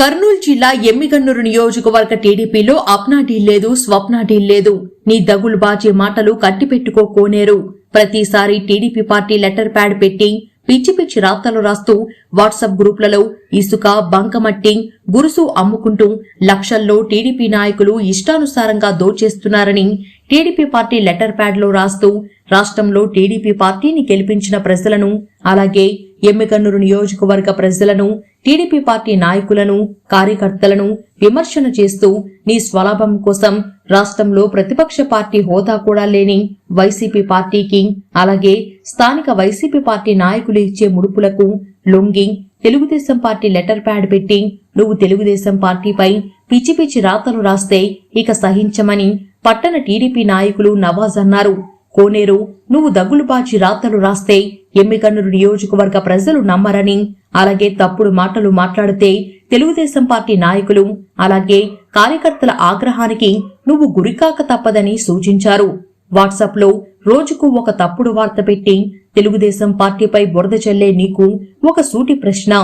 కర్నూలు జిల్లా ఎమ్మిగన్నూరు నియోజకవర్గ టీడీపీలో అప్నా డీల్ లేదు స్వప్న డీల్ లేదు. నీ దగులు బాజే మాటలు కట్టిపెట్టుకో కోనేరు. ప్రతిసారి టీడీపీ పార్టీ లెటర్ ప్యాడ్ పెట్టి పిచ్చి పిచ్చి రాతలు రాస్తూ వాట్సాప్ గ్రూపులలో ఇసుక బంకమట్టి గురుసు అమ్ముకుంటూ లక్షల్లో టీడీపీ నాయకులు ఇష్టానుసారంగా దోచేస్తున్నారని టీడీపీ పార్టీ లెటర్ ప్యాడ్లో రాస్తూ రాష్ట్రంలో టీడీపీ పార్టీని గెలిపించిన ప్రజలను అలాగే ఎమ్మికన్నూరు నియోజకవర్గ ప్రజలను టీడీపీ పార్టీ నాయకులను కార్యకర్తలను విమర్శన చేస్తూ నీ స్వలాభం కోసం రాష్ట్రంలో ప్రతిపక్ష పార్టీ హోదా కూడా లేని వైసీపీ పార్టీకి అలాగే స్థానిక వైసీపీ పార్టీ నాయకులు ఇచ్చే ముడుపులకు లొంగి తెలుగుదేశం పార్టీ లెటర్ ప్యాడ్ పెట్టి నువ్వు తెలుగుదేశం పార్టీపై పిచ్చి పిచ్చి రాతలు రాస్తే ఇక సహించమని పట్టణ టీడీపీ నాయకులు నవాజ్ అన్నారు. కోనేరు నువ్వు దగ్గులుబాచి రాతలు రాస్తే ఎమ్మికన్నూరు నియోజకవర్గ ప్రజలు నమ్మరని అలాగే తప్పుడు మాటలు మాట్లాడితే తెలుగుదేశం పార్టీ నాయకులు అలాగే కార్యకర్తల ఆగ్రహానికి నువ్వు గురికాక తప్పదని సూచించారు. వాట్సాప్లో రోజుకు ఒక తప్పుడు వార్త పెట్టి తెలుగుదేశం పార్టీపై బురద చల్లే నీకు ఒక సూటి ప్రశ్న.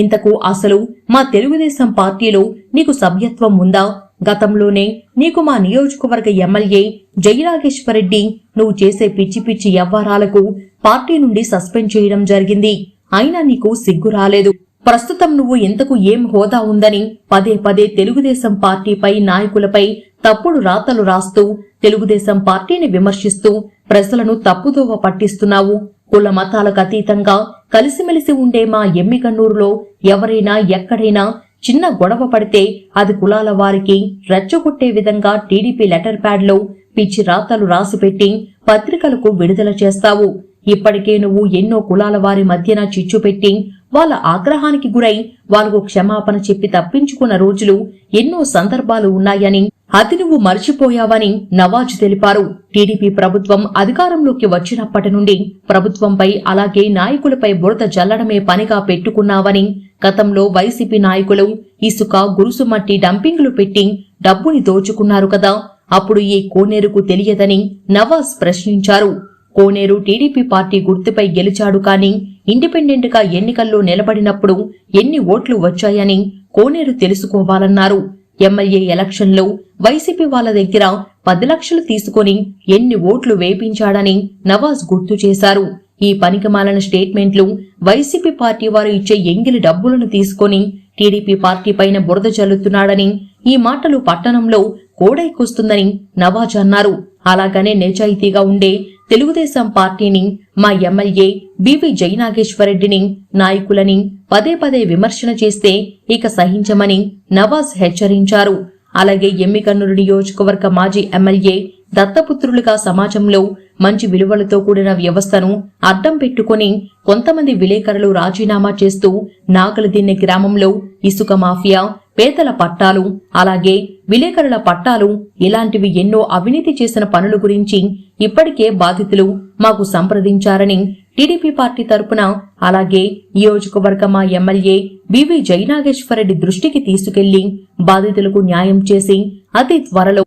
ఇంతకు అసలు మా తెలుగుదేశం పార్టీలో నీకు సభ్యత్వం ఉందా? గతంలోనే నీకు మా నియోజకవర్గ ఎమ్మెల్యే జయరాగేశ్వరరెడ్డి నువ్వు చేసే పిచ్చి పిచ్చి వ్యవహారాలకు పార్టీ నుండి సస్పెండ్ చేయడం జరిగింది. అయినా నీకు సిగ్గు రాలేదు. ప్రస్తుతం నువ్వు ఇంతకు ఏం హోదా ఉందని పదే పదే తెలుగుదేశం పార్టీపై నాయకులపై తప్పుడు రాతలు రాస్తూ తెలుగుదేశం పార్టీని విమర్శిస్తూ ప్రజలను తప్పుదోవ పట్టిస్తున్నావు. కుల మతాలకు అతీతంగా కలిసిమెలిసి ఉండే మా ఎమ్మికన్నూరులో ఎవరైనా ఎక్కడైనా చిన్న గొడవ పడితే అది కులాల వారికి రెచ్చగొట్టే విధంగా టీడీపీ లెటర్ ప్యాడ్లో పిచ్చి రాతలు రాసిపెట్టి పత్రికలకు విడుదల చేస్తావు. ఇప్పటికే నువ్వు ఎన్నో కులాల వారి మధ్యన చిచ్చు పెట్టి వాళ్ళ ఆగ్రహానికి గురై వాళ్ళకు క్షమాపణ చెప్పి తప్పించుకున్న రోజులు ఎన్నో సందర్భాలు ఉన్నాయని అది నువ్వు మర్చిపోయావని నవాజ్ తెలిపారు. టీడీపీ ప్రభుత్వం అధికారంలోకి వచ్చినప్పటి నుండి ప్రభుత్వంపై అలాగే నాయకులపై బురద జల్లడమే పనిగా పెట్టుకున్నావని గతంలో వైసీపీ నాయకులు ఇసుక గురుసుమట్టి డంపింగ్లు పెట్టి డబ్బుని దోచుకున్నారు కదా అప్పుడు ఈ కోనేరుకు తెలియదని నవాజ్ ప్రశ్నించారు. కోనేరు టీడీపీ పార్టీ గుర్తుపై గెలిచాడు కానీ ఇండిపెండెంట్గా ఎన్నికల్లో నిలబడినప్పుడు ఎన్ని ఓట్లు వచ్చాయని కోనేరు తెలుసుకోవాలన్నారు. ఎమ్మెల్యే ఎలక్షన్లో వైసీపీ వాళ్ళ దగ్గర పది లక్షలు తీసుకొని ఎన్ని ఓట్లు వేపించాడని నవాజ్ గుర్తు చేశారు. ఈ పనికిమాలిన స్టేట్మెంట్లు వైసీపీ పార్టీ వారు ఇచ్చే ఎంగిలి డబ్బులను తీసుకొని టీడీపీ పార్టీ పైన బురద చల్లుతున్నాడని ఈ మాటలు పట్టణంలో కోడైకొస్తుందని నవాజ్ అన్నారు. అలాగనే నిజాయితీగా ఉండే తెలుగుదేశం పార్టీని మా ఎమ్మెల్యే బివి జయనాగేశ్వరరెడ్డిని నాయకులని పదే పదే విమర్శన చేస్తే ఇక సహించమని నవాజ్ హెచ్చరించారు. అలాగే ఎమ్మికన్నూరు నియోజకవర్గ మాజీ ఎమ్మెల్యే దత్తపుత్రులుగా సమాజంలో మంచి విలువలతో కూడిన వ్యవస్థను అడ్డం పెట్టుకుని కొంతమంది విలేకరులు రాజీనామా చేస్తూ నాగలదిన్నె గ్రామంలో ఇసుక మాఫియా పేదల పట్టాలు అలాగే విలేకరుల పట్టాలు ఇలాంటివి ఎన్నో అవినీతి చేసిన పనుల గురించి ఇప్పటికే బాధితులు మాకు సంప్రదించారని టీడీపీ పార్టీ తరపున అలాగే నియోజకవర్గ మా ఎమ్మెల్యే బివి జయనాగేశ్వరరెడ్డి దృష్టికి తీసుకెళ్ళి బాధితులకు న్యాయం చేసి అతి త్వరలో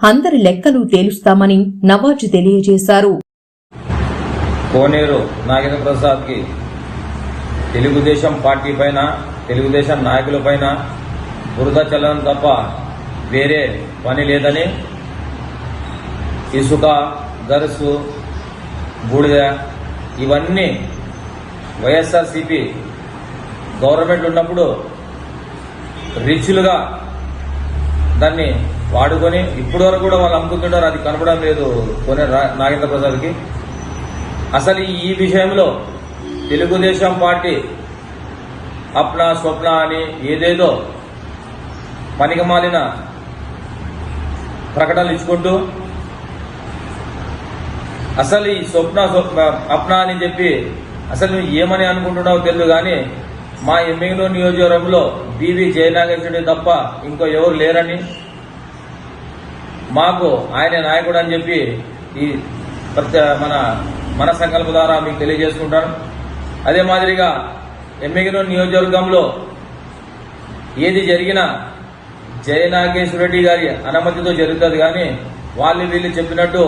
అందరి లెక్కలు తేలుస్తామని నవాజ్ తెలియజేశారు. కోనేరు నాగేంద్ర ప్రసాద్కి తెలుగుదేశం పార్టీ పైన తెలుగుదేశం నాయకుల పైన బురద చల్లడం తప్ప వేరే పని లేదని ఇసుక గరుసు బూడిద ఇవన్నీ వైఎస్ఆర్సిపి గవర్నమెంట్ ఉన్నప్పుడు రిచ్లుగా దాన్ని వాడుకొని ఇప్పటి వరకు కూడా వాళ్ళు అమ్ముకుంటున్నారు. అది కనపడం లేదు కొనే నాగేంద్ర ప్రసాద్కి. అసలు ఈ విషయంలో తెలుగుదేశం పార్టీ అప్న స్వప్న అని ఏదేదో పనికిమాలిన ప్రకటనలు ఇచ్చుకుంటూ అసలు ఈ స్వప్న స్వప్న అప్న అని చెప్పి అసలు నువ్వు ఏమని అనుకుంటున్నావు తెలియదు కానీ మా ఎమ్మెల్యే నియోజకవర్గంలో బీవీ జయనాగేశ్వరుడి తప్ప ఇంకో ఎవరు లేరని మాకు ఆయన నాయకుడు అని చెప్పి ఈ మన మన సంకల్ప ద్వారా మీకు తెలియజేసుకుంటాను. అదే మాదిరిగా ఎమ్మెగిన నియోజకవర్గంలో ఏది జరిగినా జయనాగేశ్వర రెడ్డి గారి అనుమతితో జరుగుతుంది కానీ వాళ్ళు వీళ్ళు చెప్పినట్టు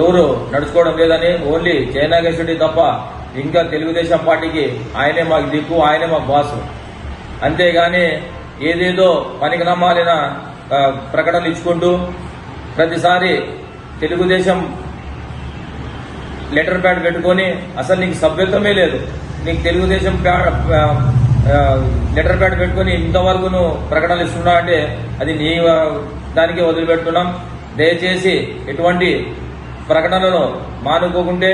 ఎవరు నడుచుకోవడం లేదని ఓన్లీ జయనాగేశ్వర రెడ్డి తప్ప ఇంకా తెలుగుదేశం పార్టీకి ఆయనే మాకు దిక్కు ఆయనే మాకు బాసు. అంతేగాని ఏదేదో పనికి నమ్మాలిన ప్రకటనలు ఇచ్చుకుంటూ ప్రతిసారి తెలుగుదేశం లెటర్ ప్యాడ్ పెట్టుకొని అసలు నీకు సభ్యత్వమే లేదు. నీకు తెలుగుదేశం ప్యాడ్ లెటర్ ప్యాడ్ పెట్టుకొని ఇంతవరకు నువ్వు ప్రకటనలు ఇస్తున్నావు అంటే అది నీ దానికి దానికే వదిలిపెడుతున్నాం. దయచేసి ఎటువంటి ప్రకటనలను మానుకోకుంటే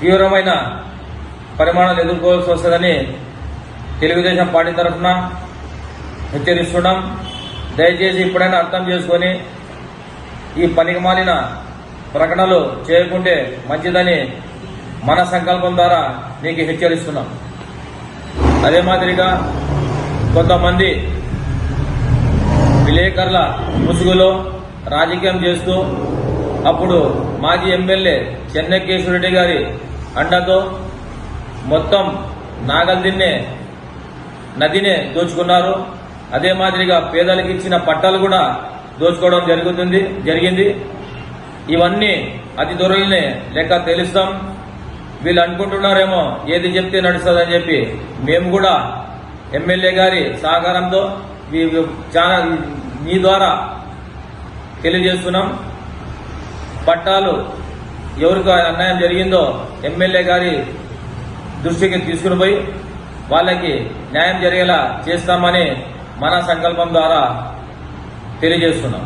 తీవ్రమైన పరిమాణాలు ఎదుర్కోవాల్సి వస్తుందని తెలుగుదేశం పార్టీ తరఫున హెచ్చరిస్తున్నాం. దయచేసి ఇప్పుడైనా అర్థం చేసుకొని ఈ పనికి మాలిన ప్రకటనలు చేయకుంటే మంచిదని మన సంకల్పం ద్వారా నీకు హెచ్చరిస్తున్నాం. అదే మాదిరిగా కొంతమంది విలేకరుల ముసుగులో రాజకీయం చేస్తూ అప్పుడు మాజీ ఎమ్మెల్యే చెన్నకేశ్వరరెడ్డి గారి అండతో మొత్తం నాగల్దిన్నే నదినే దోచుకున్నారు. అదే మాదిరిగా పేదలకు ఇచ్చిన పట్టాలు కూడా దోచుకోవడం జరుగుతుంది జరిగింది. ఇవన్నీ అతి త్వరలోనే లెక్క తెలుస్తాం. వీళ్ళు అనుకుంటున్నారేమో ఏది చెప్తే నడుస్తుందని చెప్పి. మేము కూడా ఎమ్మెల్యే గారి సహకారంతో చాలా మీ ద్వారా తెలియజేస్తున్నాం. పట్టాలు ఎవరికి అన్యాయం జరిగిందో ఎమ్మెల్యే గారి దృష్టికి తీసుకుని పోయి వాళ్ళకి న్యాయం జరిగేలా చేస్తామని మన సంకల్పం ద్వారా తెలియజేస్తున్నాం.